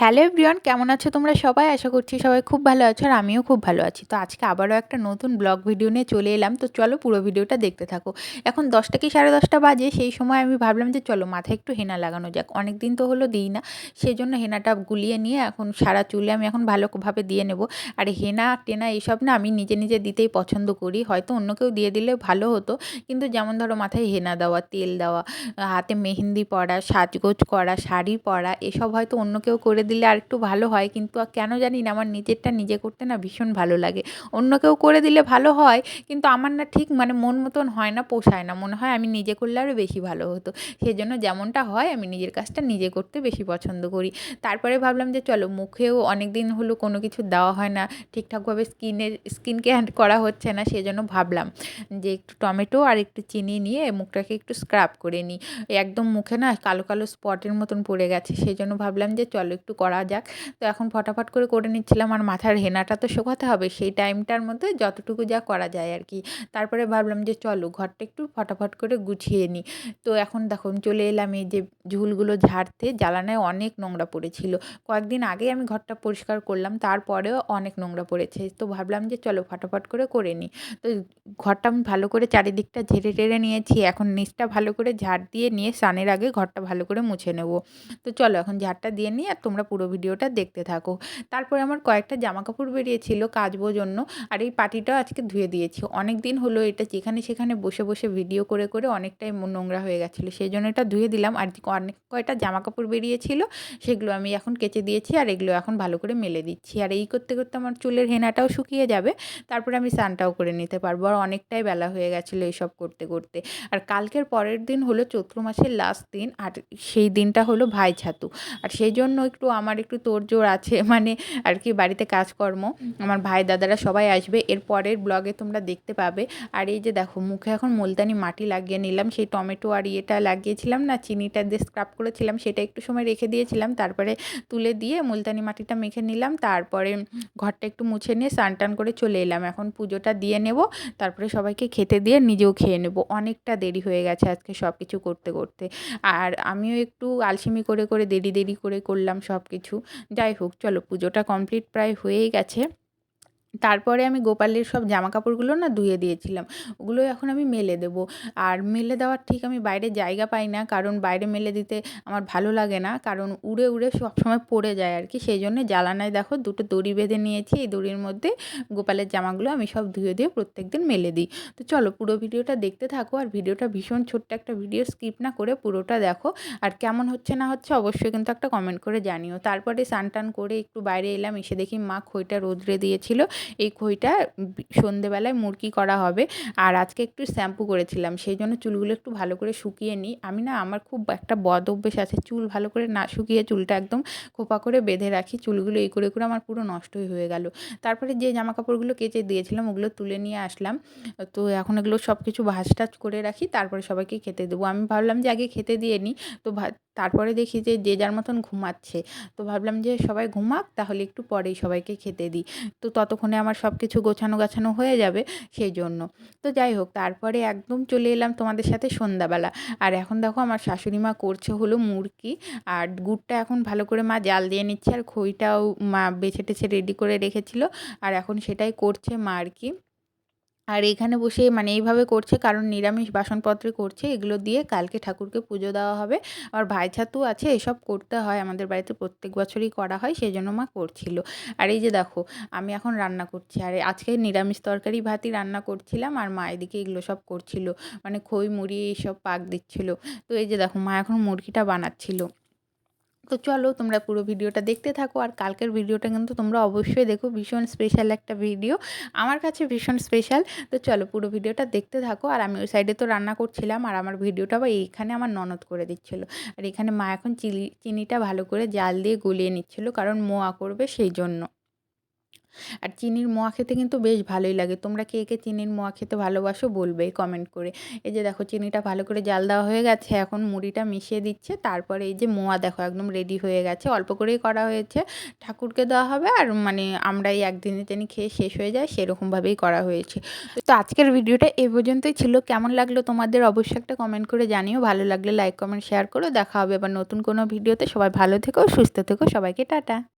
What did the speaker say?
Hello everyone, কেমন আছো তোমরা সবাই? আশা করছি সবাই খুব ভালো আছো আর আমিও খুব ভালো আছি। তো আজকে আবারও একটা নতুন ব্লগ ভিডিও নিয়ে চলে এলাম। তো চলো পুরো ভিডিওটা দেখতে থাকো। এখন দশটা কি সাড়ে দশটা বাজে? সেই সময় আমি ভাবলাম যে চলো মাথায় একটু হেনা লাগানো যাক। অনেক দিন তো হলো দিই না। সেই জন্য হেনাটা গুলিয়ে নিয়ে এখন সারা চুলে আমি এখন ভালোভাবে দিয়ে নেব। আর হেনা, টেনা এইসব না আমি নিজে নিজে দিতেই পছন্দ করি। হয়তো অন্য কেউ দিয়ে দিলে ভালো হতো। কিন্তু যেমন ধরো মাথায় হেনা দেওয়া, তেল দেওয়া, হাতে মেহেন্দি পরা, সাজগোজ করা, শাড়ি পরা, এসব হয়তো অন্য কেউ করে দিলে আর একটু ভালো হয়। কিন্তু কেন জানি না, আমার নিজেরটা নিজে করতে না ভীষণ ভালো লাগে। অন্য কেউ করে দিলে ভালো হয়, কিন্তু আমার না ঠিক মানে মন মতন হয় না, পোষায় না। মনে হয় আমি নিজে করলে আরও বেশি ভালো হতো। সেই জন্য যেমনটা হয়, আমি নিজের কাজটা নিজে করতে বেশি পছন্দ করি। তারপরে ভাবলাম যে চলো, মুখেও অনেক দিন হলো কোনো কিছু দেওয়া হয় না, ঠিকঠাকভাবে স্কিনের স্কিন কেয়ার করা হচ্ছে না সেই জন্য ভাবলাম যে একটু টমেটো আর একটু চিনি নিয়ে মুখটাকে একটু স্ক্রাব করে নিই। একদম মুখে না কালো কালো স্পটের মতন পড়ে গেছে সেই জন্য ভাবলাম যে চলো একটু করা যাক। তো এখন ফটাফট করে করে নিচ্ছিলাম আর মাথার হেনাটা তো শোকাতে হবে, সেই টাইমটার মধ্যে যতটুকু যা করা যায় আর কি। তারপরে ভাবলাম যে চলো ঘরটা একটু ফটাফট করে গুছিয়ে নিই। তো এখন দেখুন চলে এলাম এই যে ঝুলগুলো ঝাড়তে, জ্বালানায় অনেক নোংরা পড়েছিল। কয়েকদিন আগে আমি ঘরটা পরিষ্কার করলাম, তারপরেও অনেক নোংরা পড়েছে। তো ভাবলাম যে চলো ফটাফট করে করে নিই। তো ঘরটা আমি ভালো করে চারিদিকটা ঝেড়ে টেড়ে নিয়েছি, এখন নিচটা ভালো করে ঝাড় দিয়ে নিয়ে স্নানের আগে ঘরটা ভালো করে মুছে নেব। তো চলো এখন ঝাড়টা দিয়ে নিই আর তোমরা পুরো ভিডিওটা দেখতে থাকো। তারপরে আমার কয়েকটা জামা কাপড় বেরিয়েছিল কাচবো জন্য, আর এই পাটিটাও আজকে ধুয়ে দিয়েছি। অনেক দিন হলো এটা যেখানে সেখানে বসে বসে ভিডিও করে করে অনেকটাই নোংরা হয়ে গেছিল, সেই জন্য এটা ধুয়ে দিলাম। আর অনেক কয়টা জামা কাপড় বেরিয়েছিল সেগুলো আমি এখন কেচে দিয়েছি আর এগুলো এখন ভালো করে মেলে দিচ্ছি। আর এই করতে করতে আমার চুলের হেনাটাও শুকিয়ে যাবে, তারপরে আমি স্নানটাও করে নিতে পারব। আর অনেকটাই বেলা হয়ে গেছিল এইসব করতে করতে। আর কালকের পরের দিন হলো চৈত্র মাসের লাস্ট দিন, আর সেই দিনটা হলো ভাই ছাতু। আর সেই জন্য একটু আমার একটু তোড়জোড় আছে মানে আর কি বাড়িতে কাজকর্ম। আমার ভাই দাদারা সবাই আসবে, এর পরের ব্লগে তোমরা দেখতে পাবে। আর এই যে দেখো, মুখে এখন মুলতানি মাটি লাগিয়ে নিলাম, সেই টমেটো আর ইয়েটা লাগিয়েছিলাম না, চিনিটা দিয়ে স্ক্রাব করেছিলাম, সেটা একটু সময় রেখে দিয়েছিলাম, তারপরে তুলে দিয়ে মুলতানি মাটিটা মেখে নিলাম, তারপরে ঘরটা একটু মুছে নিয়ে স্নান টান করে চলে এলাম। এখন পুজোটা দিয়ে নেব, তারপরে সবাইকে খেতে দিয়ে নিজেও খেয়ে নেব। অনেকটা দেরি হয়ে গেছে আজকে সব কিছু করতে করতে। আর আমিও একটু আলসেমি করে করে দেরি দেরি করে করলাম সব। কিছু যাই হোক চলো পুজোটা কমপ্লিট প্রায় হয়েই গেছে। তারপরে আমি গোপালের সব জামা কাপড়গুলো না ধুয়ে দিয়েছিলাম, ওগুলো এখন আমি মেলে দেবো। আর মেলে দেওয়ার ঠিক আমি বাইরে জায়গা পাই না, কারণ বাইরে মেলে দিতে আমার ভালো লাগে না, কারণ উড়ে উড়ে সবসময় পড়ে যায় আর কি। সেই জন্যে জ্বালানায় দেখো দুটো দড়ি বেঁধে নিয়েছি, এই দড়ির মধ্যে গোপালের জামাগুলো আমি সব ধুয়ে দিয়ে প্রত্যেক দিন মেলে দিই। তো চলো পুরো ভিডিওটা দেখতে থাকো আর ভিডিওটা ভীষণ ছোট্ট একটা ভিডিও স্কিপ না করে পুরোটা দেখো। আর কেমন হচ্ছে না হচ্ছে অবশ্যই কিন্তু একটা কমেন্ট করে জানিও। তারপরে স্নান টান করে একটু বাইরে এলাম, এসে দেখি মা খইটা রোদ্রে দিয়েছিল এই খইটা সন্ধেবেলায় মুরকি করা হবে। আর আজকে একটু শ্যাম্পু করেছিলাম, সেই জন্য চুলগুলো একটু ভালো করে শুকিয়ে নিই। আমি না, আমার খুব একটা বদ অভ্যেস আছে, চুল ভালো করে না শুকিয়ে চুলটা একদম খোপা করে বেঁধে রাখি, চুলগুলো এই করে করে আমার পুরো নষ্টই হয়ে গেল। তারপরে যে জামা কাপড়গুলো কেচে দিয়েছিলাম, ওগুলো তুলে নিয়ে আসলাম। তো এখন এগুলো সব কিছু ভাজ টাজ করে রাখি, তারপরে সবাইকে খেতে দেবো। আমি ভাবলাম যে আগে খেতে দিয়ে নিই। তো তারপরে দেখি যে যে যার মতন ঘুমাচ্ছে। তো ভাবলাম যে, সবাই ঘুমাক, তাহলে একটু পরেই সবাইকে খেতে দিই। তো ততক্ষণে আমার সব কিছু গোছানো গাছানো হয়ে যাবে সেই জন্য তো যাই হোক, তারপরে একদম চলে এলাম তোমাদের সাথে সন্ধ্যাবেলা। আর এখন দেখো আমার শাশুড়ি মা করছে হলো মুরকি। আর গুড়টা এখন ভালো করে মা জাল দিয়ে নিচ্ছে। আর খইটাও মা বেছে টেছে রেডি করে রেখেছিল। আর এখন সেটাই করছে মা আর কি। আর এখানে বসে মানে এইভাবে করছে, কারণ নিরামিষ বাসনপত্রে করছে, এগুলো দিয়ে কালকে ঠাকুরকে পুজো দেওয়া হবে। আর ভাই ছাতু আছে, এসব করতে হয়, আমাদের বাড়িতে প্রত্যেক বছরই করা হয় সেই জন্য মা করছিল। আর এই যে দেখো, আমি এখন রান্না করছি, আর আজকে নিরামিষ তরকারি ভাতই রান্না করছিলাম, আর মা এদিকে এগুলো সব করছিল। মানে খই, মুড়ি, এইসব পাক দিচ্ছিল। তো এই যে দেখো, মা এখন মুরগিটা বানাচ্ছিল। তো চলো তোমরা পুরো ভিডিওটা দেখতে থাকো আর কালকের ভিডিওটা কিন্তু তোমরা অবশ্যই দেখো, ভীষণ স্পেশাল একটা ভিডিও আমার কাছে ভীষণ স্পেশাল তো চলো পুরো ভিডিওটা দেখতে থাকো। আর আমি ওই সাইডে তো রান্না করছিলাম আর আমার ভিডিওটা বা এইখানে আমার ননদ করে দিচ্ছিল। আর এখানে মা এখন চিনি চিনিটা ভালো করে জাল দিয়ে গলিয়ে নিচ্ছিলো কারণ মোয়া করবে সেই জন্য আর চিনির মোয়া খেতে কিন্তু বেশ ভালোই লাগে। তোমরা কে কে চিনির মোয়া খেতে ভালোবাসো বলবে কমেন্ট করে। এই যে দেখো চিনিটা ভালো করে জাল দেওয়া হয়ে গেছে, এখন মুড়িটা মিশিয়ে দিচ্ছে, তারপরে এই যে মোয়া দেখো একদম রেডি হয়ে গেছে। অল্প করেই করা হয়েছে, ঠাকুরকে দেওয়া হবে আর মানে আমরা এই একদিনে তেনি খেয়ে শেষ হয়ে যায়, সেরকমভাবেই করা হয়েছে। তো আজকের ভিডিওটা এ পর্যন্তই ছিল। কেমন লাগল তোমাদের অবশ্যই একটা কমেন্ট করে জানিও। ভালো লাগলে লাইক কমেন্ট শেয়ার করো। দেখা হবে আবার নতুন কোনো ভিডিওতে। সবাই ভালো থেকো, সুস্থ থেকো। সবাইকে টাটা।